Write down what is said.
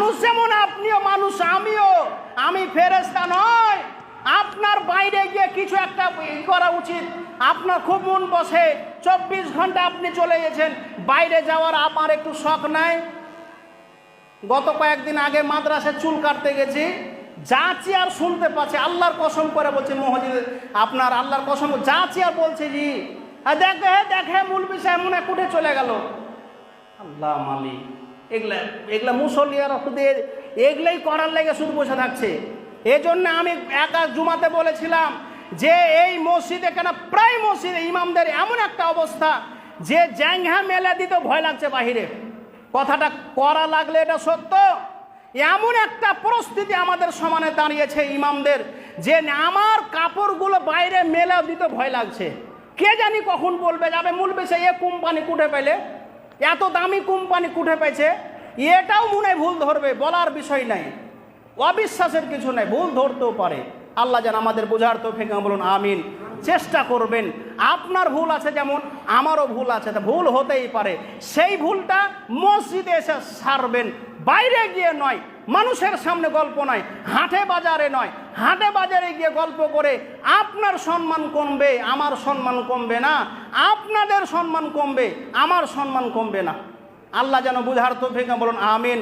মানুষ যেমন আপনিও, মানুষ আমিও। আমি ফেরেস্তা নয় আপনার বাইরে গিয়ে কিছু একটা করা উচিত। আপনার খুব মন বসে। চব্বিশ ঘণ্টা আপনি চলে গেছেন। বাইরে যাওয়ার আমার একটু শখ নাই। গত কয়েকদিন আগে মাদ্রাসায় চুল কাটতে গেছি। যাচ্ছি আর শুনতে পাচ্ছি, আল্লাহর কসম করে বলছে মহাজিদ আপনার আল্লাহর কসম যাচ্ছি আর বলছে জি। দেখে দেখে, মূল বিষয় মনে হয় কুঠে চলে গেল। আল্লাহ মালি এগুলা এগুলা মুসল্লিয়ারা শুধু এগুলাই করার লেগে শুধু বসে থাকছে। এজন্য আমি একা জুমাতে বলেছিলাম যে এই মসজিদে কেন প্রায় মসজিদে ইমামদের এমন একটা অবস্থা যে জ্যাংহা মেলে দিতে ভয় লাগছে বাহিরে। কথাটা করা লাগলে এটা সত্য। এমন একটা পরিস্থিতি আমাদের সমানে দাঁড়িয়েছে ইমামদের যে আমার কাপড়গুলো বাইরে মেলা দিতে ভয় লাগছে। কে জানি কখন বলবে, যাবে মূল বিষয় এ কোম্পানি কুঠে পেলে। এত দামি কোম্পানি কুঠে পেয়েছে এটাও মনে ভুল ধরবে, বলার বিষয় নাই। অবিশ্বাসের কিছু নাই, ভুল ধরতেও পারে। আল্লাহ যেন আমাদের বোঝার তো ফেঁকে বলুন আমিন। চেষ্টা করবেন, আপনার ভুল আছে যেমন, আমারও ভুল আছে, তা ভুল হতেই পারে। সেই ভুলটা মসজিদে এসে সারবেন, বাইরে গিয়ে নয় মানুষের সামনে গল্প নয়, হাটে বাজারে নয়, হাটে বাজারে গিয়ে গল্প করে আপনার সম্মান কমবে, আমার সম্মান কমবে না, আপনাদের সম্মান কমবে, আমার সম্মান কমবে না। আল্লাহ যেন বুঝার তো বলুন আমিন।